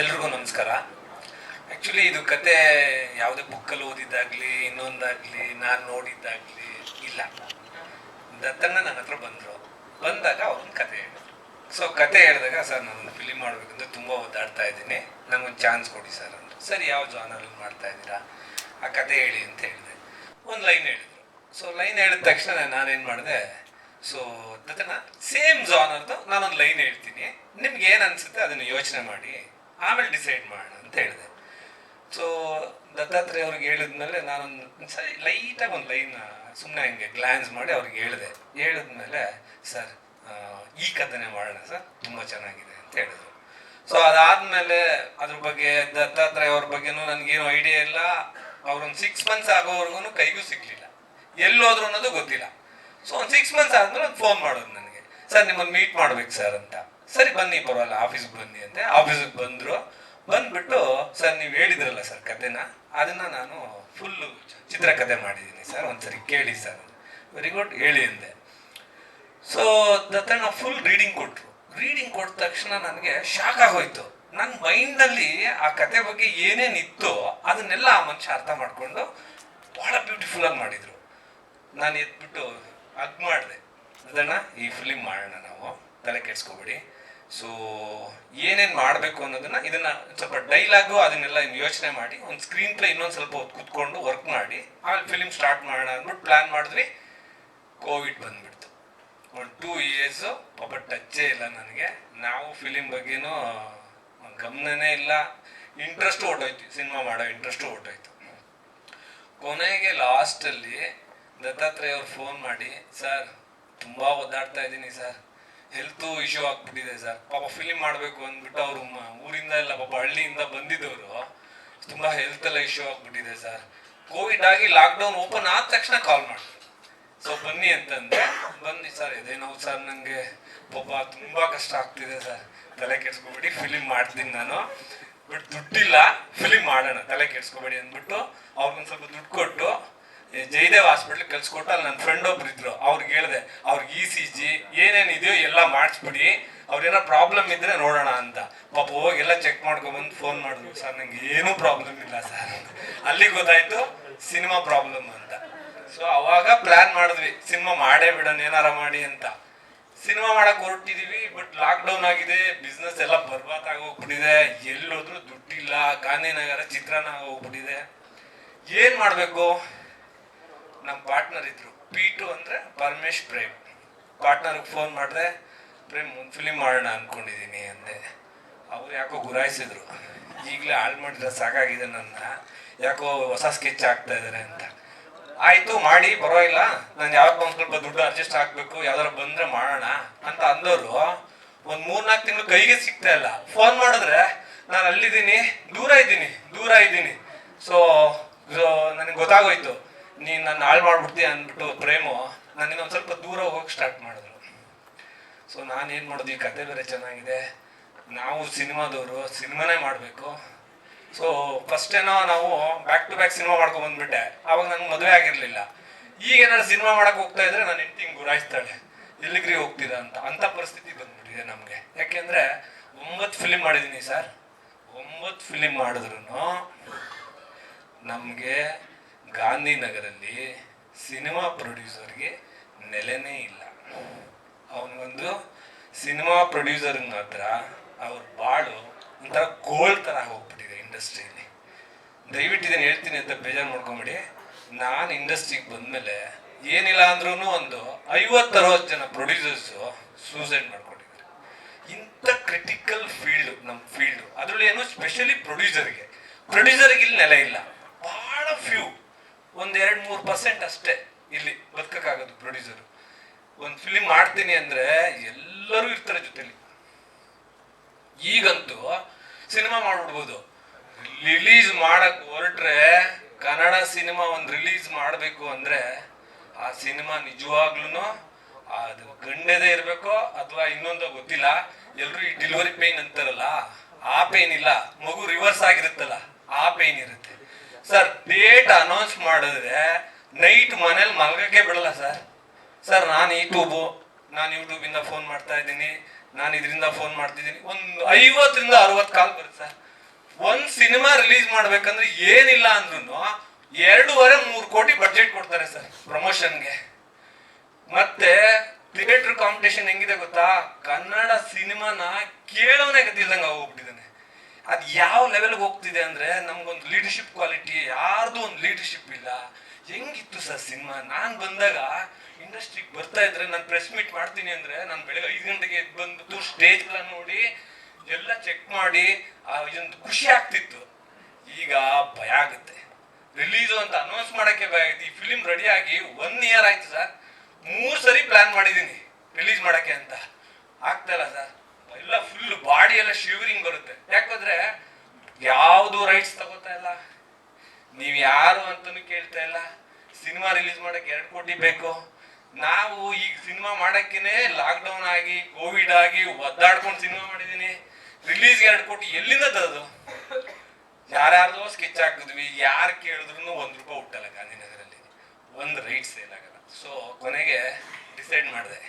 ಎಲ್ರಿಗೂ ನಮಸ್ಕಾರ. ಆ್ಯಕ್ಚುಲಿ ಇದು ಕತೆ ಯಾವುದೇ ಬುಕ್ಕಲ್ಲಿ ಓದಿದ್ದಾಗಲಿ, ಇನ್ನೊಂದಾಗಲಿ, ನಾನು ನೋಡಿದ್ದಾಗಲಿ ಇಲ್ಲ. ದತ್ತಣ್ಣ ನನ್ನ ಹತ್ರ ಬಂದರು. ಬಂದಾಗ ಅವ್ರನ್ನ ಕತೆ ಹೇಳಿದ್ರು. ಸೊ ಕತೆ ಹೇಳಿದಾಗ ಸರ್ ನಾನು ಫಿಲಿಮ್ ಮಾಡಬೇಕಂತ ತುಂಬ ಒದ್ದಾಡ್ತಾ ಇದ್ದೀನಿ. ನನಗೊಂದು ಚಾನ್ಸ್ ಕೊಡಿ ಸರ್ ಅಂದರು. ಸರಿ, ಯಾವ ಜಾನಲ್ಲಿ ಮಾಡ್ತಾ ಇದ್ದೀರಾ? ಆ ಕತೆ ಹೇಳಿ ಅಂತ ಹೇಳಿದೆ. ಒಂದು ಲೈನ್ ಹೇಳಿದ್ರು. ಸೊ ಲೈನ್ ಹೇಳಿದ ತಕ್ಷಣ ನಾನೇನು ಮಾಡಿದೆ ಸೊ ದತ್ತಣ್ಣ ಸೇಮ್ ಜಾನರ್ದು ನಾನೊಂದು ಲೈನ್ ಹೇಳ್ತೀನಿ. ನಿಮ್ಗೆ ಏನು ಅನ್ಸುತ್ತೆ ಅದನ್ನು ಯೋಚನೆ ಮಾಡಿ. ಆಮೇಲೆ ಡಿಸೈಡ್ ಮಾಡೋಣ ಅಂತ ಹೇಳಿದೆ. ಸೊ ದತ್ತಾತ್ರೇಯ ಅವ್ರಿಗೆ ಹೇಳಿದ್ಮೇಲೆ ನಾನೊಂದು ಸರಿ ಲೈಟಾಗಿ ಒಂದು ಲೈನ್ ಸುಮ್ಮನೆ ಹಂಗೆ ಗ್ಲಾನ್ಸ್ ಮಾಡಿ ಅವ್ರಿಗೆ ಹೇಳಿದೆ. ಹೇಳಿದ್ಮೇಲೆ, ಸರ್ ಈ ಕಥೆನೇ ಮಾಡೋಣ ಸರ್, ತುಂಬ ಚೆನ್ನಾಗಿದೆ ಅಂತ ಹೇಳಿದ್ರು. ಸೊ ಅದಾದ್ಮೇಲೆ ಅದ್ರ ಬಗ್ಗೆ ದತ್ತಾತ್ರೇಯ ಅವ್ರ ಬಗ್ಗೆನೂ ನನಗೇನು ಐಡಿಯಾ ಇಲ್ಲ. ಅವ್ರೊಂದು ಸಿಕ್ಸ್ ಮಂತ್ಸ್ ಆಗೋವರೆಗೂ ಕೈಗೂ ಸಿಗ್ಲಿಲ್ಲ. ಎಲ್ಲೋದ್ರು ಅನ್ನೋದು ಗೊತ್ತಿಲ್ಲ. ಸೊ ಒಂದು ಸಿಕ್ಸ್ ಮಂತ್ಸ್ ಆದ್ಮೇಲೆ ಫೋನ್ ಮಾಡೋದು ನನಗೆ. ಸರ್, ನಿಮ್ಮನ್ನು ಮೀಟ್ ಮಾಡ್ಬೇಕು ಸರ್ ಅಂತ. ಸರಿ ಬನ್ನಿ, ಪರವಾಗಿಲ್ಲ ಆಫೀಸ್ಗೆ ಬನ್ನಿ ಅಂತೆ. ಆಫೀಸಿಗೆ ಬಂದರು. ಬಂದ್ಬಿಟ್ಟು, ಸರ್, ನೀವು ಹೇಳಿದ್ರಲ್ಲ ಸರ್ ಕತೆನ, ಅದನ್ನ ನಾನು ಫುಲ್ಲು ಚಿತ್ರಕಥೆ ಮಾಡಿದ್ದೀನಿ ಸರ್, ಒಂದ್ಸರಿ ಕೇಳಿ ಸರ್. ವೆರಿ ಗುಡ್ ಹೇಳಿ ಅಂದೆ. ಸೊ ದತ್ತಣ್ಣ ಫುಲ್ ರೀಡಿಂಗ್ ಕೊಟ್ರು. ರೀಡಿಂಗ್ ಕೊಟ್ಟ ತಕ್ಷಣ ನನಗೆ ಶಾಕ್ ಆಗೋಯ್ತು. ನನ್ನ ಮೈಂಡಲ್ಲಿ ಆ ಕತೆ ಬಗ್ಗೆ ಏನೇನಿತ್ತು ಅದನ್ನೆಲ್ಲ ಆ ಮನುಷ್ಯ ಅರ್ಥ ಮಾಡ್ಕೊಂಡು ಬ್ಯೂಟಿಫುಲ್ ಆಗಿ ಮಾಡಿದ್ರು. ನಾನು ಎದ್ಬಿಟ್ಟು ಅಗ್ ಮಾಡಿದೆ. ಅದನ್ನ ಈ ಫಿಲಿಮ್ ಮಾಡೋಣ ನಾವು. ತಲೆ ಕೆಡ್ಸ್ಕೊಬೇಡಿ. ಸೊ ಏನೇನು ಮಾಡಬೇಕು ಅನ್ನೋದನ್ನ ಇದನ್ನ ಸ್ವಲ್ಪ ಡೈಲಾಗು ಅದನ್ನೆಲ್ಲ ಯೋಚನೆ ಮಾಡಿ, ಒಂದು ಸ್ಕ್ರೀನ್ ಪ್ಲೇ ಇನ್ನೊಂದು ಸ್ವಲ್ಪ ಹೊತ್ತು ಕುತ್ಕೊಂಡು ವರ್ಕ್ ಮಾಡಿ, ಆಮೇಲೆ ಫಿಲಿಮ್ ಸ್ಟಾರ್ಟ್ ಮಾಡೋಣ ಅಂದ್ಬಿಟ್ಟು ಪ್ಲಾನ್ ಮಾಡಿದ್ವಿ ಕೋವಿಡ್ ಬಂದ್ಬಿಡ್ತು. ಒಂದು ಟೂ ಇಯರ್ಸು ಪಾಪ ಟಚ್ಚೇ ಇಲ್ಲ ನನಗೆ. ನಾವು ಫಿಲಿಮ್ ಬಗ್ಗೆನೂ, ಗಮನನೇ ಇಲ್ಲ. ಇಂಟ್ರೆಸ್ಟು ಹೊರ್ಟೋಯ್ತು ಸಿನಿಮಾ ಮಾಡೋ ಇಂಟ್ರೆಸ್ಟು ಹೊರ್ಟೋಯ್ತು ಕೊನೆಗೆ ಲಾಸ್ಟಲ್ಲಿ ದತ್ತಾತ್ರೇಯ ಅವ್ರು ಫೋನ್ ಮಾಡಿ ಸರ್ ತುಂಬ ಒದ್ದಾಡ್ತಾ ಇದ್ದೀನಿ ಸರ್ ಹೆಲ್ತು ಇಶ್ಯೂ ಆಗ್ಬಿಟ್ಟಿದೆ ಸರ್. ಪಾಪ ಫಿಲಿಮ್ ಮಾಡಬೇಕು ಅಂದ್ಬಿಟ್ಟು ಅವರು ಊರಿಂದ ಎಲ್ಲ ಪಾಪ ಹಳ್ಳಿಯಿಂದ ಬಂದಿದ್ದವರು. ತುಂಬಾ ಹೆಲ್ತ್ ಎಲ್ಲ ಇಶ್ಯೂ ಆಗ್ಬಿಟ್ಟಿದೆ ಸರ್. ಕೋವಿಡ್ ಆಗಿ ಲಾಕ್ಡೌನ್ ಓಪನ್ ಆದ ತಕ್ಷಣ ಕಾಲ್ ಮಾಡಿದ್ರು ಸೊ ಬನ್ನಿ ಅಂತಂದ್ರೆ ಬನ್ನಿ ಸರ್ ಇದೇನೋ ಸರ್ ನನಗೆ ಪಾಪ ತುಂಬಾ ಕಷ್ಟ ಆಗ್ತಿದೆ ಸರ್. ತಲೆ ಕೆಡ್ಸ್ಕೊಬೇಡಿ ಫಿಲಿಮ್ ಮಾಡ್ತೀನಿ ನಾನು. ಬಟ್ ದುಡ್ಡಿಲ್ಲ ಫಿಲಿಮ್ ಮಾಡೋಣ, ತಲೆ ಕೆಡ್ಸ್ಕೊಬೇಡಿ ಅಂದ್ಬಿಟ್ಟು ಅವ್ರಿಗೊಂದು ಸ್ವಲ್ಪ ದುಡ್ಡು ಕೊಟ್ಟು ಜಯದೇವ್ ಹಾಸ್ಪಿಟ್ಲ್ ಕಲ್ಸ್ಕೊಟ್ಟು ಅಲ್ಲಿ ನನ್ನ ಫ್ರೆಂಡ್ ಒಬ್ರು ಇದ್ರು. ಅವ್ರಿಗೆ ಹೇಳಿದೆ, ಅವ್ರಿಗೆ ಇ ಸಿ ಜಿ ಏನೇನಿದೆಯೋ ಎಲ್ಲ ಮಾಡಿಸ್ಬಿಡಿ. ಅವ್ರೇನೋ ಪ್ರಾಬ್ಲಮ್ ಇದ್ರೆ ನೋಡೋಣ ಅಂತ. ಪಾಪ ಹೋಗಿ ಎಲ್ಲ ಚೆಕ್ ಮಾಡ್ಕೊಂಡ್ಬಂದು ಫೋನ್ ಮಾಡಿದ್ರು ಸರ್, ನಂಗೆ ಏನೂ ಪ್ರಾಬ್ಲಮ್ ಇಲ್ಲ ಸರ್. ಅಲ್ಲಿ ಗೊತ್ತಾಯ್ತು ಸಿನಿಮಾ ಪ್ರಾಬ್ಲಮ್ ಅಂತ. ಸೊ ಅವಾಗ ಪ್ಲಾನ್ ಮಾಡಿದ್ವಿ ಸಿನಿಮಾ ಮಾಡೇ ಬಿಡೋಣ, ಏನಾರ ಮಾಡಿ ಅಂತ. ಸಿನಿಮಾ ಮಾಡಕ್ ಹೊರಟಿದೀವಿ ಬಟ್ ಲಾಕ್ ಡೌನ್ ಆಗಿದೆ ಬಿಸ್ನೆಸ್ ಎಲ್ಲ ಬರ್ಬಾತ್ ಆಗೋಗ್ಬಿಟ್ಟಿದೆ. ಎಲ್ಲೋದ್ರೂ ದುಡ್ಡಿಲ್ಲ, ಗಾಂಧಿನಗರ ಚಿತ್ರಾನ್ನ ಆಗೋಗ್ಬಿಟ್ಟಿದೆ. ಏನ್ ಮಾಡ್ಬೇಕು? ನಮ್ಮ ಪಾರ್ಟ್ನರ್ ಇದ್ರು. ಟು ಅಂದ್ರೆ ಪರಮೇಶ್ ಪ್ರೇಮ್. ಪಾರ್ಟ್ನರ್ಗೆ ಫೋನ್ ಮಾಡಿದೆ, ಪ್ರೇಮ್, ಒಂದು ಫಿಲಿಮ್ ಮಾಡೋಣ ಅಂದ್ಕೊಂಡಿದ್ದೀನಿ ಅಂದೆ. ಅವ್ರು ಯಾಕೋ ಗುರಾಯಿಸಿದ್ರು. ಈಗಲೇ ಹಾಳು ಮಾಡಿದ್ರೆ ಸಾಕಾಗಿದೆ ನನ್ನ. ಯಾಕೋ ಹೊಸ ಸ್ಕೆಚ್ ಆಗ್ತಾ ಇದಾರೆ ಅಂತ. ಆಯ್ತು, ಮಾಡಿ, ಪರವಾಗಿಲ್ಲ. ನಾನು ಯಾವಾಗ ಒಂದು ಸ್ವಲ್ಪ ದುಡ್ಡು ಅಡ್ಜಸ್ಟ್ ಆಗಬೇಕು. ಯಾವ್ದಾರು ಬಂದ್ರೆ ಮಾಡೋಣ ಅಂತ ಅಂದವರು ಒಂದ್ ಮೂರ್ನಾಲ್ಕು ತಿಂಗಳು ಕೈಗೆ ಸಿಗ್ತಾ ಇಲ್ಲ. ಫೋನ್ ಮಾಡಿದ್ರೆ, ನಾನು ಅಲ್ಲಿದ್ದೀನಿ, ದೂರ ಇದ್ದೀನಿ ದೂರ ಇದ್ದೀನಿ. ಸೊ ನನಗೆ ಗೊತ್ತಾಗೋಯ್ತು. ನೀನ್ ನನ್ನ ಹಾಳು ಮಾಡ್ಬಿಡ್ತೀಯ ಅಂದ್ಬಿಟ್ಟು ಪ್ರೇಮು ನನಗೆ ಒಂದು ಸ್ವಲ್ಪ ದೂರ ಹೋಗಕ್ ಸ್ಟಾರ್ಟ್ ಮಾಡಿದ್ರು. ಸೊ ನಾನು ಏನು ಮಾಡೋದು, ಈ ಕತೆ ಬೇರೆ ಚೆನ್ನಾಗಿದೆ. ನಾವು ಸಿನಿಮಾದವರು, ಸಿನಿಮಾನೇ ಮಾಡಬೇಕು. ಸೊ ಫಸ್ಟ್ ಏನೋ ನಾವು ಬ್ಯಾಕ್ ಟು ಬ್ಯಾಕ್ ಸಿನಿಮಾ ಮಾಡ್ಕೊಂಡು ಬಂದ್ಬಿಟ್ಟೆ. ಅವಾಗ ನಂಗೆ ಮದುವೆ ಆಗಿರಲಿಲ್ಲ. ಈಗ ಏನಾದ್ರು ಸಿನಿಮಾ ಮಾಡಕ್ ಹೋಗ್ತಾ ಇದ್ರೆ ನಾನು ಹೆಂಡತಿ ಗುರಾಯಿಸ್ತಾಳೆ. ಎಲ್ಲಿಗ್ರಿ ಹೋಗ್ತೀರಾ ಅಂತ. ಅಂತ ಪರಿಸ್ಥಿತಿ ಬಂದ್ಬಿಟ್ಟಿದೆ ನಮಗೆ. ಯಾಕೆಂದ್ರೆ ಒಂಬತ್ತು ಫಿಲಿಮ್ ಮಾಡಿದ್ದೀನಿ ಸರ್. ಒಂಬತ್ತು ಫಿಲಿಮ್ ಮಾಡಿದ್ರು ನಮಗೆ ಗಾಂಧಿನಗರಲ್ಲಿ ಸಿನಿಮಾ ಪ್ರೊಡ್ಯೂಸರ್ಗೆ ನೆಲೆನೇ ಇಲ್ಲ. ಅವನಿಗೊಂದು ಸಿನಿಮಾ ಪ್ರೊಡ್ಯೂಸರ್ ಮಾತ್ರ ಅವ್ರ ಬಾಳು ಒಂಥರ ಗೋಲ್ ಥರ ಹೋಗ್ಬಿಟ್ಟಿದೆ ಇಂಡಸ್ಟ್ರಿಯಲ್ಲಿ ದಯವಿಟ್ಟು ಇದನ್ನು ಹೇಳ್ತೀನಿ ಅಂತ ಬೇಜಾರು ಮಾಡ್ಕೊಂಬಿಡಿ. ನಾನು ಇಂಡಸ್ಟ್ರಿಗೆ ಬಂದಮೇಲೆ ಏನಿಲ್ಲ ಅಂದ್ರೂ ಒಂದು ಐವತ್ತರವತ್ತು ಜನ ಪ್ರೊಡ್ಯೂಸರ್ಸು ಸೂಸೈಡ್ ಮಾಡ್ಕೊಂಡಿದ್ದಾರೆ. ಇಂಥ ಕ್ರಿಟಿಕಲ್ ಫೀಲ್ಡ್ ನಮ್ಮ ಫೀಲ್ಡು. ಅದರಲ್ಲಿ ಏನು ಸ್ಪೆಷಲಿ ಪ್ರೊಡ್ಯೂಸರ್ಗೆ. ಪ್ರೊಡ್ಯೂಸರ್ಗೆ ಇಲ್ಲಿ ನೆಲೆ ಇಲ್ಲ. ಬಹಳ ಫ್ಯೂ. ಒಂದ್ ಎರಡ್ ಮೂರ್ ಪರ್ಸೆಂಟ್ ಅಷ್ಟೇ ಇಲ್ಲಿ ಬದುಕಕ್ಕಾಗೋದು ಪ್ರೊಡ್ಯೂಸರ್ ಒಂದು ಫಿಲಿಮ್ ಮಾಡ್ತೀನಿ ಅಂದ್ರೆ ಎಲ್ಲರೂ ಇರ್ತಾರೆ ಜೊತೆಲಿ. ಈಗಂತೂ ಸಿನಿಮಾ ಮಾಡ್ಬಿಡ್ಬೋದು. ರಿಲೀಸ್ ಮಾಡಕ್ ಹೊರಟ್ರೆ ಕನ್ನಡ ಸಿನಿಮಾ ಒಂದು ರಿಲೀಸ್ ಮಾಡಬೇಕು ಅಂದ್ರೆ ಆ ಸಿನಿಮಾ ನಿಜವಾಗ್ಲೂ ಅದು ಗಂಡದೇ ಇರಬೇಕು ಅಥವಾ ಇನ್ನೊಂದು ಗೊತ್ತಿಲ್ಲ. ಎಲ್ಲರೂ ಈ ಡೆಲಿವರಿ ಪೇನ್ ಅಂತಾರಲ್ಲ, ಆ ಪೇನ್ ಇಲ್ಲ. ಮಗು ರಿವರ್ಸ್ ಆಗಿರುತ್ತಲ್ಲ, ಆ ಪೇನ್ ಇರುತ್ತೆ. ಸರ್ ಡೇಟ್ ಅನೌನ್ಸ್ ಮಾಡಿದ್ರೆ ನೈಟ್ ಮನೇಲಿ ಮಲಗಕ್ಕೆ ಬಿಡಲ್ಲ ಸರ್. ಸರ್, ನಾನು ಯೂಟ್ಯೂಬು ನಾನು ಯೂಟ್ಯೂಬಿಂದ ಫೋನ್ ಮಾಡ್ತಾ ಇದ್ದೀನಿ, ನಾನು ಇದರಿಂದ ಫೋನ್ ಮಾಡ್ತಿದ್ದೀನಿ ಒಂದು ಐವತ್ತರಿಂದ ಅರವತ್ತು ಕಾಲ್ ಬರುತ್ತೆ ಸರ್. ಒಂದು ಸಿನಿಮಾ ರಿಲೀಸ್ ಮಾಡ್ಬೇಕಂದ್ರೆ ಏನಿಲ್ಲ ಅಂದ್ರೂ ಎರಡೂವರೆ, ಮೂರು ಕೋಟಿ ಬಜೆಟ್ ಕೊಡ್ತಾರೆ ಸರ್ ಪ್ರಮೋಷನ್ಗೆ ಮತ್ತೆ ಥಿಯೇಟರ್ ಕಾಂಪಿಟೇಷನ್ ಹೆಂಗಿದೆ ಗೊತ್ತಾ? ಕನ್ನಡ ಸಿನಿಮಾನ ಕೇಳೋನೇ ಗತಿಲ್ದಂಗೆ ಹೋಗ್ಬಿಟ್ಟಿದ್ದಾನೆ ಅದು ಯಾವ ಲೆವೆಲ್ಗೆ ಹೋಗ್ತಿದೆ ಅಂದ್ರೆ ನಮ್ಗೊಂದು ಲೀಡರ್ಶಿಪ್ ಕ್ವಾಲಿಟಿ ಯಾರ್ದು ಒಂದು ಲೀಡರ್ಶಿಪ್ ಇಲ್ಲ. ಹೆಂಗಿತ್ತು ಸರ್ ಸಿನಿಮಾ? ನಾನು ಬಂದಾಗ ಇಂಡಸ್ಟ್ರಿಗೆ ಬರ್ತಾ ಇದ್ರೆ ನಾನು ಪ್ರೆಸ್ ಮೀಟ್ ಮಾಡ್ತೀನಿ ಅಂದ್ರೆ ನಾನು ಬೆಳಗ್ಗೆ ಐದು ಗಂಟೆಗೆ ಎದ್ದು ಬಂದ್ಬಿಟ್ಟು ಸ್ಟೇಜ್ ಎಲ್ಲ ನೋಡಿ, ಎಲ್ಲ ಚೆಕ್ ಮಾಡಿ, ಆ ಇದೊಂದು ಖುಷಿ ಆಗ್ತಿತ್ತು. ಈಗ ಭಯ ಆಗುತ್ತೆ. ರಿಲೀಸು ಅಂತ ಅನೌನ್ಸ್ ಮಾಡಕ್ಕೆ ಭಯ ಆಗುತ್ತೆ. ಈ ಫಿಲಿಮ್ ರೆಡಿ ಆಗಿ ಒನ್ ಇಯರ್ ಆಯ್ತು ಸರ್. ಮೂರು ಸರಿ ಪ್ಲಾನ್ ಮಾಡಿದೀನಿ ರಿಲೀಸ್ ಮಾಡಕ್ಕೆ ಅಂತ. ಆಗ್ತಾ ಇಲ್ಲ ಸರ್. ಎಲ್ಲ ಫುಲ್ ಬಾಡಿ ಎಲ್ಲ ಶಿವರಿಂಗ್ ಬರುತ್ತೆ. ಯಾಕಂದ್ರೆ ಯಾವುದು ರೈಟ್ಸ್ ತಗೋತಾ ಇಲ್ಲ. ನೀವು ಯಾರು ಅಂತಾನು ಕೇಳ್ತಾ ಇಲ್ಲ. ಸಿನಿಮಾ ರಿಲೀಸ್ ಮಾಡಕ್ಕೆ ಎರಡು ಕೋಟಿ ಬೇಕು. ನಾವು ಈಗ ಸಿನಿಮಾ ಮಾಡಕ್ಕೇನೆ ಲಾಕ್ಡೌನ್ ಆಗಿ ಕೋವಿಡ್ ಆಗಿ ಒದ್ದಾಡ್ಕೊಂಡು ಸಿನಿಮಾ ಮಾಡಿದೀನಿ. ರಿಲೀಸ್ಗೆ ಎರಡು ಕೋಟಿ ಎಲ್ಲಿಂದ ತರೋದು? ಯಾರ್ಯಾರ್ದೋ ಸ್ಕೆಚ್ ಹಾಕಿದ್ವಿ, ಯಾರು ಕೇಳಿದ್ರು ಒಂದು ರೂಪಾಯಿ ಹುಟ್ಟಲ್ಲ ಗಾಂಧಿನಗರಲ್ಲಿ. ಒಂದು ರೈಟ್ ಸೇಲ್ ಆಗಲ್ಲ. ಸೊ ಕೊನೆಗೆ ಡಿಸೈಡ್ ಮಾಡಿದೆ.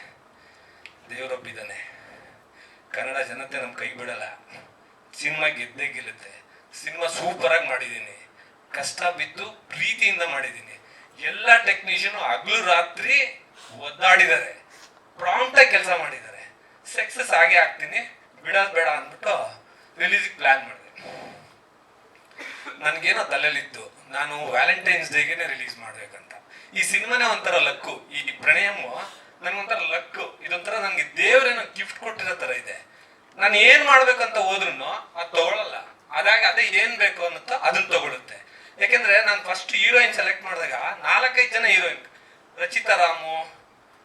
ದೇವರೊಬ್ಬಿದ್ದಾನೆ. ಕನ್ನಡ ಜನತೆ ನಮ್ಮ ಕೈ ಬಿಡಲ್ಲ. ಸಿನಿಮಾ ಗೆದ್ದೇ ಗೆಲ್ಲುತ್ತೆ. ಸಿನಿಮಾ ಸೂಪರಾಗಿ ಮಾಡಿದ್ದೀನಿ ಕಷ್ಟ ಬಿದ್ದು ಪ್ರೀತಿಯಿಂದ ಮಾಡಿದ್ದೀನಿ ಎಲ್ಲ ಟೆಕ್ನಿಷಿಯನ್ ಹಗಲು ರಾತ್ರಿ ಒದ್ದಾಡಿದ್ದಾರೆ. ಪ್ರಾಂಪ್ಟಾಗಿ ಕೆಲಸ ಮಾಡಿದ್ದಾರೆ. ಸಕ್ಸಸ್ ಆಗೇ ಆಗ್ತೀನಿ. ಬಿಡೋದ್ ಬೇಡ ಅಂದ್ಬಿಟ್ಟು ರಿಲೀಸ್ ಪ್ಲಾನ್ ಮಾಡಿದೆ. ನನಗೇನೋ ತಲೆಯಲ್ಲಿತ್ತು. ನಾನು ವ್ಯಾಲೆಂಟೈನ್ಸ್ ಡೇಗೆನೆ ರಿಲೀಸ್ ಮಾಡ್ಬೇಕಂತ. ಈ ಸಿನಿಮಾನೇ ಒಂಥರ ಲಕ್ಕು. ಈ ಪ್ರಣಯಮ್ಮು ನನ್ಗೊಂಥರ ಲಕ್ ಇದೊಂಥರ ನನಗೆ ದೇವರೇನೋ ಗಿಫ್ಟ್ ಕೊಟ್ಟಿರೋ ತರ ಇದೆ. ನಾನು ಏನ್ ಮಾಡ್ಬೇಕಂತ ಹೋದ್ರು ಅದು ತಗೊಳಲ್ಲ. ಅದಾಗಿ ಅದೇ ಏನ್ ಬೇಕು ಅನ್ನುತ್ತೋ ಅದನ್ನ ತಗೊಳುತ್ತೆ. ಯಾಕೆಂದ್ರೆ ನಾನು ಫಸ್ಟ್ ಹೀರೋಯಿನ್ ಸೆಲೆಕ್ಟ್ ಮಾಡಿದಾಗ ನಾಲ್ಕೈದು ಜನ ಹೀರೋಯಿನ್ ರಚಿತಾ ರಾಮು,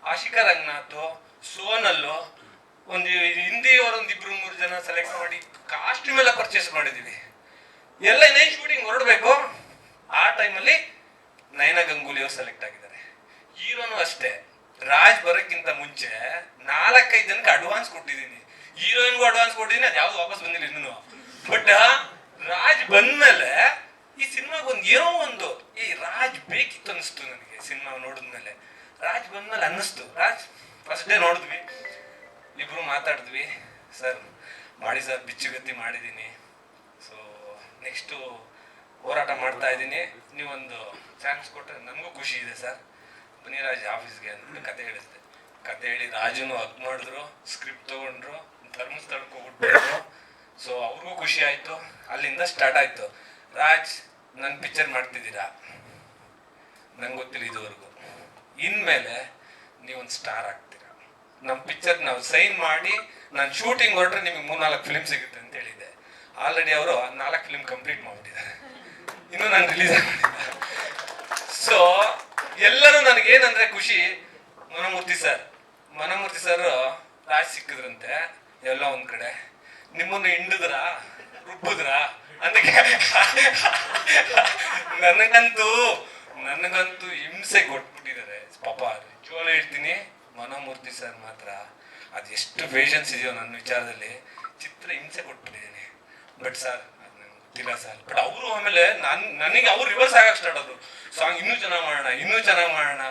ಆಶಿಕಾ ರಂಗನಾಥ್, ಸೋನಲ್ಲು, ಒಂದು ಹಿಂದಿಯವರು ಒಂದು ಇಬ್ರು ಮೂರು ಜನ ಸೆಲೆಕ್ಟ್ ಮಾಡಿ ಕಾಸ್ಟ್ಯೂಮ್ ಎಲ್ಲ ಪರ್ಚೇಸ್ ಮಾಡಿದೀವಿ. ಎಲ್ಲ ನೈನ್ ಶೂಟಿಂಗ್ ಹೊರಡ್ಬೇಕು? ಆ ಟೈಮಲ್ಲಿ ನಯನ ಗಂಗೂಲಿ ಅವರು ಸೆಲೆಕ್ಟ್ ಆಗಿದ್ದಾರೆ ಹೀರೋನು ಅಷ್ಟೇ. ರಾಜ್ ಬರೋಕ್ಕಿಂತ ಮುಂಚೆ ನಾಲ್ಕೈದು ಜನಕ್ಕೆ ಅಡ್ವಾನ್ಸ್ ಕೊಟ್ಟಿದ್ದೀನಿ. ಹೀರೋಯಿನ್ಗೂ ಅಡ್ವಾನ್ಸ್ ಕೊಟ್ಟಿದ್ದೀನಿ, ಅದು ಯಾವ್ದು ವಾಪಸ್ ಬಂದಿಲ್ಲ ಇನ್ನೂ. ಬಟ್ ರಾಜ್ ಬಂದ್ಮೇಲೆ ಈ ಸಿನಿಮಾಗ ಒಂದು ಏನೋ ಒಂದು ಈ ರಾಜ್ ಬೇಕಿತ್ತು ಅನಿಸ್ತು ನನಗೆ ಸಿನಿಮಾ ನೋಡಿದ್ಮೇಲೆ. ರಾಜ್ ಬಂದ್ಮೇಲೆ ಅನ್ನಿಸ್ತು. ರಾಜ್ ಫಸ್ಟ್ ಡೇ ನೋಡಿದ್ವಿ. ಇಬ್ರು ಮಾತಾಡಿದ್ವಿ. ಸರ್, ಮಾಡಿ ಸರ್, ಬಿಚ್ಚುಗತ್ತಿ ಮಾಡಿದ್ದೀನಿ. ಸೊ ನೆಕ್ಸ್ಟು ಹೋರಾಟ ಮಾಡ್ತಾ ಇದ್ದೀನಿ. ನೀವೊಂದು ಚಾನ್ಸ್ ಕೊಟ್ಟರೆ ನನಗೂ ಖುಷಿ ಇದೆ, ಸರ್. ಬನ್ನಿ ರಾಜ್ ಆಫೀಸ್ಗೆ ಅಂತ ಕತೆ ಹೇಳಿದ್ದೆ. ಕತೆ ಹೇಳಿ ರಾಜನು ಹಕ್ ಮಾಡಿದ್ರು ಸ್ಕ್ರಿಪ್ಟ್ ತಗೊಂಡ್ರು, ಧರ್ಮಸ್ಥಳಕ್ಕೆ ಹೋಗ್ಬಿಟ್ಟು ಸೊ ಅವ್ರಿಗೂ ಖುಷಿ ಆಯ್ತು. ಅಲ್ಲಿಂದ ಸ್ಟಾರ್ಟ್ ಆಯ್ತು. ರಾಜ್ ನನ್ನ ಪಿಕ್ಚರ್ ಮಾಡ್ತಿದ್ದೀರಾ? ನಂಗೆ ಗೊತ್ತಿಲ್ಲ ಇದುವರೆಗೂ. ಇನ್ಮೇಲೆ ನೀವೊಂದು ಸ್ಟಾರ್ ಆಗ್ತೀರಾ. ನಮ್ಮ ಪಿಕ್ಚರ್ ನಾವು ಸೈನ್ ಮಾಡಿ, ನಾನು ಶೂಟಿಂಗ್ ಹೊರಟ್ರೆ ನಿಮಗೆ ಮೂರ್ನಾಲ್ಕು ಫಿಲ್ಮ್ ಸಿಗುತ್ತೆ ಅಂತ ಹೇಳಿದೆ ಆಲ್ರೆಡಿ ಅವರು ನಾಲ್ಕು ಫಿಲ್ಮ್ ಕಂಪ್ಲೀಟ್ ಮಾಡ್ಬಿಟ್ಟಿದ್ದಾರೆ. ಇನ್ನೂ ನಾನು ರಿಲೀಸ್ ಆಗಿಲ್ಲ ಸೊ ಎಲ್ಲರೂ ನನಗೇನಂದ್ರೆ ಖುಷಿ, ಮನಮೂರ್ತಿ ಸರ್. ಮನಮೂರ್ತಿ ಸರ್, ರಾಜ್ ಸಿಕ್ಕಿದ್ರಂತೆ, ಎಲ್ಲ ಒಂದ್ ಕಡೆ. ನಿಮ್ಮನ್ನು ಹಿಂಡಿದ್ರ? ರುಬ್ಬಿದ್ರ? ಅಂತ ನನಗಂತೂ ನನಗಂತೂ ಹಿಂಸೆ ಕೊಟ್ಬಿಟ್ಟಿದ್ದಾರೆ. ಪಾಪ, ನಿಜವಾಗ್ಲೂ ಹೇಳ್ತೀನಿ, ಮನಮೂರ್ತಿ ಸರ್ ಮಾತ್ರ. ಅದೆಷ್ಟು ಪೇಷನ್ಸ್ ಇದೆಯೋ ನನ್ನ ವಿಚಾರದಲ್ಲಿ. ಚಿತ್ರ ಹಿಂಸೆ ಕೊಟ್ಬಿಟ್ಟಿದ್ದೀನಿ. ಬಟ್ ಸರ್ ಗೊತ್ತಿಲ್ಲ ಸರ್. ಬಟ್ ಅವರು ಆಮೇಲೆ ನನ್, ನನಗೆ ಅವ್ರು ರಿವರ್ಸ್ ಆಗಕ್ಕೆ ಸ್ಟಾರ್ಟ್ ಆದ್ರು. ಸಾಂಗ್ ಇನ್ನೂ ಚೆನ್ನಾಗಿ ಮಾಡೋಣ, ಇನ್ನೂ ಚೆನ್ನಾಗಿ ಮಾಡೋಣ.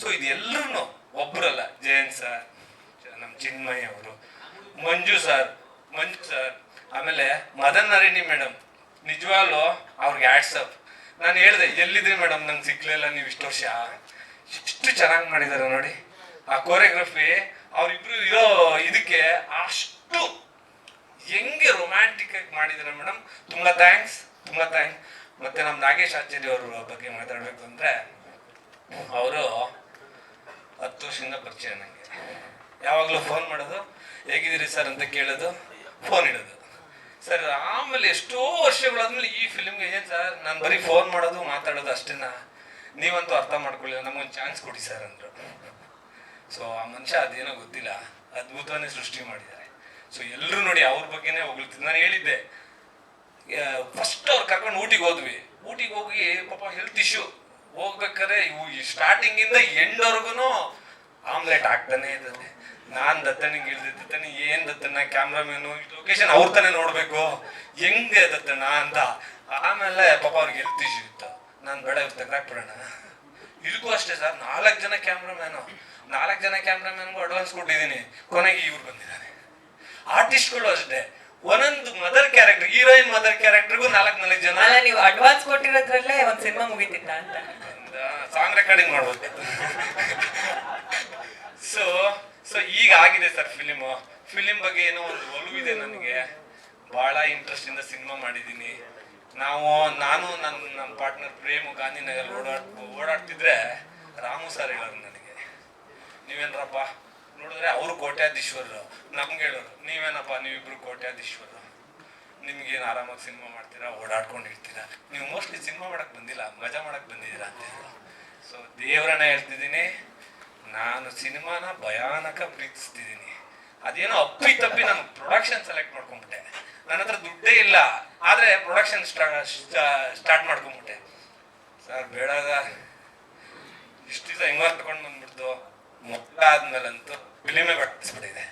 ಸೊ ಇದು ಎಲ್ಲರೂ ಜಯಂತ್ ಸರ್ ನಮ್ಮ ಚಿನ್ಮಯ್ ಅವರು, ಮಂಜು ಸರ್ ಮಂಜು ಸರ್, ಆಮೇಲೆ ಮದನ್ ನರಿಣಿ ಮೇಡಮ್. ನಿಜವಾಗ್ಲೂ ಅವ್ರಿಗೆ ಆಟ್ಸಪ್ ನಾನು ಹೇಳಿದೆ, ಎಲ್ಲಿದ್ರಿ ಮೇಡಮ್? ನಂಗೆ ಸಿಗ್ಲಿಲ್ಲ ನೀವು ಇಷ್ಟು ವರ್ಷ. ಇಷ್ಟು ಚೆನ್ನಾಗಿ ಮಾಡಿದಾರೆ ನೋಡಿ. ಆ ಕೋರಿಯೋಗ್ರಫಿ ಅವ್ರಿಬ್ರು ಇರೋ ಇದಕ್ಕೆ ಅಷ್ಟು ಹೆಂಗೆ ರೊಮ್ಯಾಂಟಿಕ್ ಆಗಿ ಮಾಡಿದ್ರೆ ಮೇಡಮ್ ತುಂಬಾ ಥ್ಯಾಂಕ್ಸ್ ತುಂಬಾ ಥ್ಯಾಂಕ್ಸ್ ಮತ್ತೆ ನಮ್ಮ ನಾಗೇಶ್ ಆಚಾರ್ಯ ಅವರು ಬಗ್ಗೆ ಮಾತಾಡಬೇಕು ಅಂದ್ರೆ ಅವರು ಹತ್ತು ವರ್ಷದಿಂದ ಪರಿಚಯ ನನಗೆ ಯಾವಾಗಲೂ ಫೋನ್ ಮಾಡೋದು, ಹೇಗಿದ್ದೀರಿ ಸರ್ ಅಂತ ಕೇಳೋದು ಫೋನ್ ಇಡೋದು. ಸರ್ ಆಮೇಲೆ ಎಷ್ಟೋ ವರ್ಷಗಳಾದ್ಮೇಲೆ ಈ ಫಿಲ್ಮ್ಗೆ ಏನು ಸರ್ ನಾನು ಬರೀ ಫೋನ್ ಮಾಡೋದು, ಮಾತಾಡೋದು ಅಷ್ಟೇನ? ನೀವಂತೂ ಅರ್ಥ ಮಾಡ್ಕೊಳ್ಳಿಲ್ಲ, ನಮಗೊಂದು ಚಾನ್ಸ್ ಕೊಡಿ ಸರ್ ಅಂದರು. ಸೊ ಆ ಮನುಷ್ಯ ಅದೇನೋ ಗೊತ್ತಿಲ್ಲ, ಅದ್ಭುತವನ್ನೇ ಸೃಷ್ಟಿ ಮಾಡಿದ್ದಾರೆ ಸೊ ಎಲ್ಲರೂ ನೋಡಿ ಅವ್ರ ಬಗ್ಗೆನೇ ಹೋಗ್ಲಿತ್ತು ನಾನು ಹೇಳಿದ್ದೆ ಫಸ್ಟ್ ಅವ್ರು ಕರ್ಕೊಂಡು ಊಟಿಗೆ ಹೋದ್ವಿ. ಊಟಿಗೆ ಹೋಗಿ ಪಾಪ ಹೆಲ್ತ್ ಇಶ್ಯೂ ಹೋಗ್ಬೇಕಾದ್ರೆ ಇವು ಸ್ಟಾರ್ಟಿಂಗ್ ಇಂದ ಎಂಡ್ವರೆಗೂ ಆಮ್ಲೆಟ್ ಆಗ್ತಾನೆ ಇದ್ದಾನೆ ನಾನ್ ದತ್ತನಿಗೆ ಇಳ್ದೆ ದತ್ತನಿ ಏನ್ ದತ್ತನ ಕ್ಯಾಮ್ರಾಮೇನು ಲೊಕೇಶನ್ ಅವ್ರ ತಾನೇ ನೋಡ್ಬೇಕು. ಹೆಂಗೆ ದತ್ತನ ಅಂತ. ಆಮೇಲೆ ಪಾಪ ಅವ್ರಿಗೆ ಹೆಲ್ತ್ ಇಶ್ಯೂ ಇತ್ತು. ನಾನು ಬೇಡ, ಇವ್ರು ತೆಗ್ದಾಕ್ಬಿಡೋಣ ಇದಕ್ಕೂ ಅಷ್ಟೇ ಸರ್ ನಾಲ್ಕು ಜನ ಕ್ಯಾಮ್ರಾಮ್ಯಾನು ನಾಲ್ಕು ಜನ ಕ್ಯಾಮ್ರಾಮ್ಯಾನ್ಗೂ ಅಡ್ವಾನ್ಸ್ ಕೊಟ್ಟಿದ್ದೀನಿ. ಕೊನೆಗೆ ಇವ್ರು ಬಂದಿದ್ದಾರೆ. ಆರ್ಟಿಸ್ಟ್ಗಳು ಅಷ್ಟೇ. ಒಂದೊಂದು ಮದರ್ ಕ್ಯಾರೆಕ್ಟರ್ ಹೀರೋಯಿನ್ ಮದರ್ ಕ್ಯಾರೆಕ್ಟರ್ಗೂ ನಾಲ್ಕು ನಾಲ್ಕು ಜನ. ಅಲ್ಲ ನೀವು ಅಡ್ವಾನ್ಸ್ ಕೊಟ್ಟಿರೋದ್ರಲ್ಲೇ ಒಂದು ಸಿನಿಮಾ ಮುಗಿತಿತ್ತ ಅಂತ. ಸಾಂಗ್ ರೆಕಾರ್ಡಿಂಗ್ ಮಾಡ್ಬೋದು. ಸೊ ಸೊ ಈಗ ಆಗಿದೆ ಸರ್ ಫಿಲಿಮ್ ಫಿಲಿಂ ಬಗ್ಗೆ ಏನೋ ಒಂದು ಒಲವಿದೆ ನನಗೆ. ಬಹಳ ಇಂಟ್ರೆಸ್ಟ್ ಇಂದ ಸಿನಿಮಾ ಮಾಡಿದ್ದೀನಿ. ನಾವು ನಾನು ನನ್ನ ನನ್ನ ಪಾರ್ಟ್ನರ್ ಪ್ರೇಮು ಗಾಂಧಿನಗರ್ ಓಡಾಡ್ ಓಡಾಡ್ತಿದ್ರೆ ರಾಮು ಸರ್ ಹೇಳೋರು ನನಗೆ. ನೀವೇನ್ರಪ್ಪ ನೋಡಿದ್ರೆ ಅವರು ಕೋಟ್ಯಾಧೀಶ್ವರರು. ನಮ್ಗೆ ಹೇಳೋರು, ನೀವೇನಪ್ಪ, ನೀವಿಬ್ರು ಕೋಟ್ಯಾಧೀಶ್ವರರು. ನಿಮ್ಗೇನು ಆರಾಮಾಗಿ ಸಿನಿಮಾ ಮಾಡ್ತೀರಾ? ಓಡಾಡ್ಕೊಂಡಿರ್ತೀರಾ? ನೀವು ಮೋಸ್ಟ್ಲಿ ಸಿನಿಮಾ ಮಾಡಕ್ ಬಂದಿಲ್ಲ, ಮಜಾ ಮಾಡಕ್ ಬಂದಿದ್ದೀರಾ? ಅಂತ ಸೊ ದೇವರನ್ನ ಹೇಳ್ತಿದ್ದೀನಿ. ನಾನು ಸಿನಿಮಾನ ಭಯಾನಕ ಪ್ರೀತಿಸ್ತಿದ್ದೀನಿ. ಅದೇನೋ ಅಪ್ಪಿ ತಪ್ಪಿ ನಾನು ಪ್ರೊಡಕ್ಷನ್ ಸೆಲೆಕ್ಟ್ ಮಾಡ್ಕೊಂಡ್ಬಿಟ್ಟೆ. ನನ್ನ ಹತ್ರ ದುಡ್ಡೇ ಇಲ್ಲ. ಆದ್ರೆ ಪ್ರೊಡಕ್ಷನ್ ಸ್ಟಾರ್ಟ್ ಮಾಡ್ಕೊಂಡ್ಬಿಟ್ಟೆ ಸರ್ ಬೇಡ ಸರ್ ಇಷ್ಟು ದಿವಸ ಹೆಂಗ್ ತಗೊಂಡು ಬಂದ್ಬಿಡ್ತು ಆದ್ಮೇಲಂತೂ. ಫಿಲಿಮೇ ಬಟ್ಟಿಸ್ಬಿಟ್ಟಿದೆ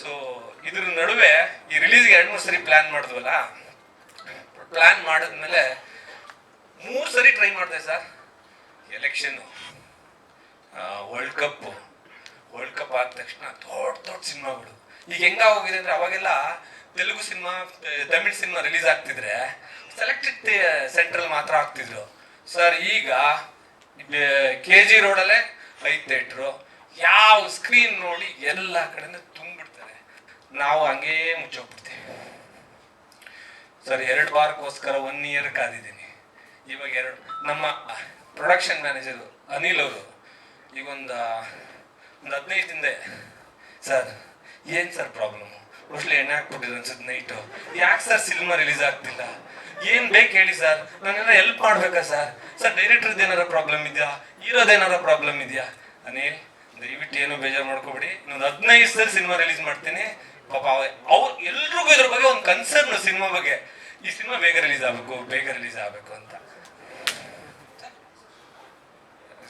ಸೊ ಇದ್ರ ನಡುವೆ ಈ ರಿಲೀಸ್ಗೆ ಎರಡು ಮೂರು ಸರಿ ಪ್ಲಾನ್ ಮಾಡಿದ್ವಲ್ಲ? ಪ್ಲಾನ್ ಮಾಡಿದ್ಮೇಲೆ ಮೂರು ಸರಿ ಟ್ರೈ ಮಾಡಿದೆ sir election world cup world cup ಆದ ತಕ್ಷಣ ದೊಡ್ಡ ದೊಡ್ಡ ಸಿನಿಮಾಗಳು. ಈಗ ಹೆಂಗ ಹೋಗಿದೆ ಅಂದ್ರೆ ಅವಾಗೆಲ್ಲ Telugu cinema, Tamil cinema release ಆಗ್ತಿದ್ರೆ ಸೆಲೆಕ್ಟೆಡ್ ಸೆಂಟ್ರಲ್ ಮಾತ್ರ ಆಗ್ತಿದ್ರು. ಸರ್ ಈಗ ಕೆ ಜಿ ರೋಡಲ್ಲೇ ಐದು ಥಿಯೇಟ್ರು ಯಾವ ಸ್ಕ್ರೀನ್ ನೋಡಿ ಎಲ್ಲ ಕಡೆನೂ ತುಂಬಿಡ್ತಾರೆ. ನಾವು ಹಂಗೇ ಮುಚ್ಚೋಗ್ಬಿಡ್ತೀವಿ. ಸರ್, ಎರಡು ವಾರಕ್ಕೋಸ್ಕರ ಒನ್ ಇಯರ್ ಕಾದಿದ್ದೀನಿ. ಇವಾಗ ಎರಡು, ನಮ್ಮ ಪ್ರೊಡಕ್ಷನ್ ಮ್ಯಾನೇಜರ್ ಅನಿಲ್ ಅವರು, ಈಗ ಒಂದು ಒಂದು ಹದಿನೈದು ಹಿಂದೆ, ಸರ್, ಏನು ಸರ್ ಪ್ರಾಬ್ಲಮ್ ಮೋಸ್ಟ್ಲಿ ಎಣ್ಣೆ ಹಾಕ್ಬಿಟ್ಟಿದ್ರು ಅನ್ಸುತ್ತೆ ನೈಟು ಯಾಕೆ ಸರ್ ಸಿನಿಮಾ ರಿಲೀಸ್ ಆಗ್ತಿಲ್ಲ? ಏನು ಬೇಕು ಹೇಳಿ ಸರ್? ನಾನೆಲ್ಲ ಹೆಲ್ಪ್ ಮಾಡ್ಬೇಕಾ ಸರ್? ಸರ್ ಡೈರೆಕ್ಟ್ರದ್ದು ಏನಾರ ಪ್ರಾಬ್ಲಮ್ ಇದೆಯಾ? ಹೀರೋದೇನಾರ ಪ್ರಾಬ್ಲಮ್ ಇದೆಯಾ? ಅನಿಲ್ ದಯವಿಟ್ಟು ಏನು ಬೇಜಾರು ಮಾಡ್ಕೋಬೇಡಿ. ಇನ್ನೊಂದು ಹದಿನೈದು ಸಲ ಸಿನಿಮಾ ರಿಲೀಸ್ ಮಾಡ್ತೀನಿ. ಪಾಪ ಅವ್ರು ಎಲ್ರಿಗೂ ಇದ್ರ ಬಗ್ಗೆ ಒಂದು ಕನ್ಸರ್ನ್ ಸಿನಿಮಾ ಬಗ್ಗೆ. ಈ ಸಿನಿಮಾ ಬೇಗ ರಿಲೀಸ್ ಆಗಬೇಕು, ಬೇಗ ರಿಲೀಸ್ ಆಗಬೇಕು ಅಂತ.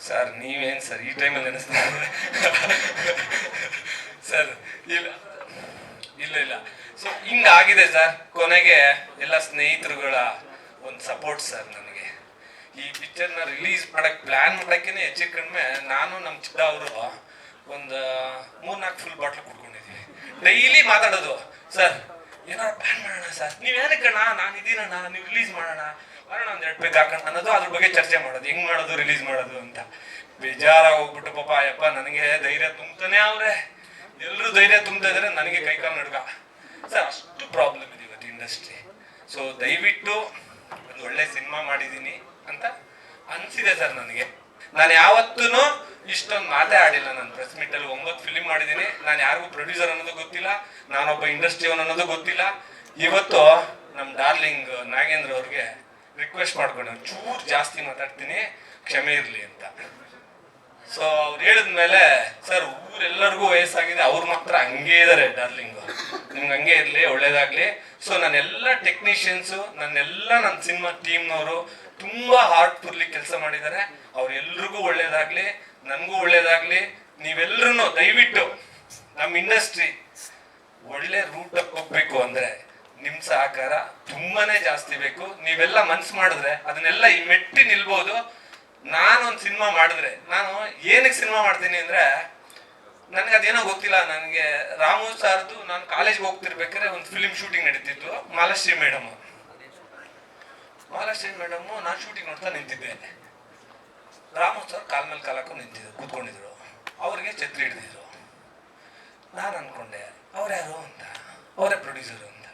ಸರ್, ನೀವೇನು ಸರ್, ಈ ಟೈಮಲ್ಲಿ ಅನಿಸ್ತಾ ಸರ್, ಇಲ್ಲ. ಇಲ್ಲ ಇಲ್ಲ. ಸೊ ಹಿಂಗಾಗಿದೆ ಸರ್. ಕೊನೆಗೆ ಎಲ್ಲ ಸ್ನೇಹಿತರುಗಳ ಒಂದು ಸಪೋರ್ಟ್ ಸರ್ ನನಗೆ. ಈ ಪಿಕ್ಚರ್ನ ರಿಲೀಸ್ ಮಾಡಕ್ ಪ್ಲಾನ್ ಮಾಡಕ್ಕೇನೆ ಹೆಚ್ಚು ಕಡಿಮೆ ನಾನು ನಮ್ಮ ಚಿಕ್ಕ ಅವರು ಒಂದು, ಮೂರ್ನಾಲ್ಕು ಫುಲ್ ಬಾಟ್ಲ್ ಕುಡ್ಕೊಂಡಿದ್ವಿ. ಡೈಲಿ ಮಾತಾಡೋದು. ಸರ್ ಏನಾರ ಪ್ಲಾನ್ ಮಾಡೋಣ ಸರ್ ನೀವು ಏನಕ್ಕಣ್ಣ ನಾನು ಇದೀನಣ್ಣ. ನೀವು ರಿಲೀಸ್ ಮಾಡೋಣ. ಮಾಡೋಣ ಒಂದ್ ಎರಡು ಬೇಕು ಹಾಕೋಣ ಅನ್ನೋದು ಅದ್ರ ಬಗ್ಗೆ ಚರ್ಚೆ ಮಾಡೋದು. ಹೆಂಗ್ ಮಾಡೋದು ರಿಲೀಸ್ ಮಾಡೋದು ಅಂತ. ಬೇಜಾರಾಗಿ ಹೋಗ್ಬಿಟ್ಟು ಪಾಪ, ಅಯ್ಯಪ್ಪ, ನನಗೆ ಧೈರ್ಯ ತುಂಬ್ತಾನೆ ಅವ್ರೆ. ಎಲ್ಲರೂ ಧೈರ್ಯ ತುಂಬ್ತಾ ಇದ್ರೆ. ನನಗೆ ಕೈಕಾಲು ನಡ್ಗ ಸರ್ ಅಷ್ಟು ಪ್ರಾಬ್ಲಮ್ ಇದೆ ಇವತ್ತು ಇಂಡಸ್ಟ್ರಿ ಸೊ ದಯವಿಟ್ಟು ಒಂದು ಒಳ್ಳೆ ಸಿನಿಮಾ ಮಾಡಿದ್ದೀನಿ. ಅಂತ ಅನ್ಸಿದೆ ಸರ್ ನನಗೆ. ನಾನು ಯಾವತ್ತೂ ಇಷ್ಟೊಂದು ಮಾತೇ ಆಡಿಲ್ಲ ನಾನು ಪ್ರೆಸ್ ಮೀಟ್ ಅಲ್ಲಿ. ಒಂಬತ್ತು ಫಿಲಿಮ್ ಮಾಡಿದ್ದೀನಿ. ನಾನು ಯಾರಿಗೂ ಪ್ರೊಡ್ಯೂಸರ್ ಅನ್ನೋದು ಗೊತ್ತಿಲ್ಲ. ನಾನೊಬ್ಬ ಇಂಡಸ್ಟ್ರಿ ಅನ್ನೋದು ಗೊತ್ತಿಲ್ಲ. ಇವತ್ತು ನಮ್ಮ ಡಾರ್ಲಿಂಗ್ ನಾಗೇಂದ್ರ ಅವ್ರಿಗೆ ರಿಕ್ವೆಸ್ಟ್ ಮಾಡ್ಕೊಂಡು ಚೂರು ಜಾಸ್ತಿ ಮಾತಾಡ್ತೀನಿ. ಕ್ಷಮೆ ಇರಲಿ ಅಂತ. ಸೊ ಅವ್ರು ಹೇಳಿದ್ಮೇಲೆ, ಸರ್, ಊರೆಲ್ಲರಿಗೂ ವಯಸ್ಸಾಗಿದೆ. ಅವ್ರು ಮಾತ್ರ ಹಂಗೆ ಇದ್ದಾರೆ ಡಾರ್ಲಿಂಗ್ ನಿಮ್ಗೆ ಹಂಗೆ ಇರ್ಲಿ, ಒಳ್ಳೇದಾಗ್ಲಿ. ಸೊ ನನ್ನೆಲ್ಲ ಟೆಕ್ನಿಷಿಯನ್ಸು ನನ್ನೆಲ್ಲ ನನ್ನ ಸಿನಿಮಾ ಟೀಮ್ನವರು ತುಂಬಾ ಹಾರ್ಟ್ಫುಲ್ಲಿ ಕೆಲಸ ಮಾಡಿದ್ದಾರೆ ಅವ್ರೆಲ್ರಿಗೂ ಒಳ್ಳೇದಾಗ್ಲಿ, ನನಗೂ ಒಳ್ಳೇದಾಗ್ಲಿ ನೀವೆಲ್ಲರೂ ದಯವಿಟ್ಟು ನಮ್ಮ ಇಂಡಸ್ಟ್ರಿ ಒಳ್ಳೆ ರೂಟ್ ಹೋಗ್ಬೇಕು ಅಂದ್ರೆ ನಿಮ್ ಸಹಕಾರ ತುಂಬಾನೇ ಜಾಸ್ತಿ ಬೇಕು. ನೀವೆಲ್ಲ ಮನ್ಸ್ ಮಾಡಿದ್ರೆ ಅದನ್ನೆಲ್ಲ ಈ ಮೆಟ್ಟಿ ನಿಲ್ಬಹುದು ನಾನು ಒಂದು ಸಿನಿಮಾ ಮಾಡಿದ್ರೆ, ನಾನು ಏನಕ್ಕೆ ಸಿನಿಮಾ ಮಾಡ್ತೀನಿ ಅಂದ್ರೆ ನನಗೆ ಅದೇನೋ ಗೊತ್ತಿಲ್ಲ, ನನಗೆ ರಾಮು ಸಾರ್ದು ನಾನು ಕಾಲೇಜ್ಗೆ ಹೋಗ್ತಿರ್ಬೇಕಾದ್ರೆ ಒಂದು ಫಿಲ್ಮ್ ಶೂಟಿಂಗ್ ನಡೀತಿತ್ತು, ಮಾಲಶ್ರೀ ಮೇಡಮ್ ಮಾಲಶ್ರೀ ಮೇಡಮ್ ನಾನು ಶೂಟಿಂಗ್ ನೋಡ್ತಾ ನಿಂತಿದ್ದೆ. ರಾಮೋತ್ಸವ ಸರ್ ಕಾಲ್ ಮೇಲೆ ಕಾಲ್ ಹಾಕೊಂಡು ನಿಂತಿದ್ರು, ಕೂತ್ಕೊಂಡಿದ್ರು. ಅವ್ರಿಗೆ ಛತ್ರಿ ಹಿಡಿದಿದ್ರು. ನಾನು ಅನ್ಕೊಂಡೆ ಅವ್ರ್ಯಾರು ಅಂತ? ಅವರೇ ಪ್ರೊಡ್ಯೂಸರ್ ಅಂತ.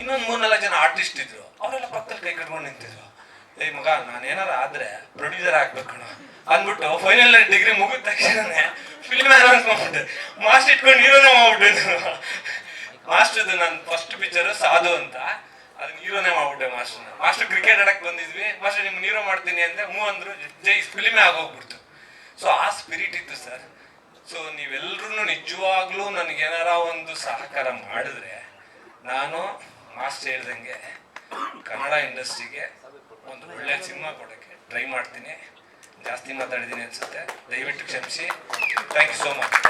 ಇನ್ನೊಂದು ಮೂರ್ನಾಲ್ಕು ಜನ ಆರ್ಟಿಸ್ಟ್ ಇದ್ರು. ಅವರೆಲ್ಲ ಪಕ್ಕದಲ್ಲಿ ಕೈ ಕಟ್ಕೊಂಡು ನಿಂತಿದ್ರು. ಏಯ್ ಮಗ ನಾನೇನಾರ ಆದ್ರೆ ಪ್ರೊಡ್ಯೂಸರ್ ಆಗ್ಬೇಕು ಕಣ. ಅಂದ್ಬಿಟ್ಟು ಫೈನಲ್ ಡಿಗ್ರಿ ಮುಗಿದ ತಕ್ಷಣನೇ ಫಿಲ್ಮ್ ಅನೌನ್ಸ್ ಮಾಡ್ಬಿಟ್ಟೆ ಮಾಸ್ಟರ್ ಇಟ್ಕೊಂಡು ಹೀರೋನೇ ಮಾಡ್ಬಿಟ್ಟೆ ಮಾಸ್ಟರ್ದು ನನ್ನ ಫಸ್ಟ್ ಪಿಕ್ಚರ್ ಸಾಧು ಅಂತ. ಹೀರೋನೇ ಮಾಡ್ಬಿಟ್ಟೆ ಮಾಸ್ಟರ್ ಮಾಸ್ಟರ್ ಕ್ರಿಕೆಟ್ ಆಡಕ್ ಬಂದಿದ್ವಿ. ಮಾಸ್ಟರ್ ನಿಮ್ಗೆ ಹೀರೋ ಮಾಡ್ತೀನಿ ಅಂದ್ರೆ ಹ್ಞೂ ಅಂದ್ರು. ಜೈ ಫಿಲ್ಮೇ ಆಗೋಗ್ಬಿಡ್ತು. ಸೊ ಆ ಸ್ಪಿರಿಟ್ ಇತ್ತು ಸರ್. ಸೊ ನೀವೆಲ್ಲರೂ ನಿಜವಾಗ್ಲೂ ನನಗೇನಾರ ಒಂದು ಸಹಕಾರ ಮಾಡಿದ್ರೆ ನಾನು ಮಾಸ್ಟರ್ ಹೇಳ್ದಂಗೆ ಕನ್ನಡ ಇಂಡಸ್ಟ್ರಿಗೆ ಒಂದು ಒಳ್ಳೆ ಸಿನಿಮಾ ಕೊಡೋಕ್ಕೆ ಟ್ರೈ ಮಾಡ್ತೀನಿ. ಜಾಸ್ತಿ ಮಾತಾಡಿದ್ದೀನಿ ಅನ್ಸುತ್ತೆ. ದಯವಿಟ್ಟು ಕ್ಷಮಿಸಿ. Thank you so much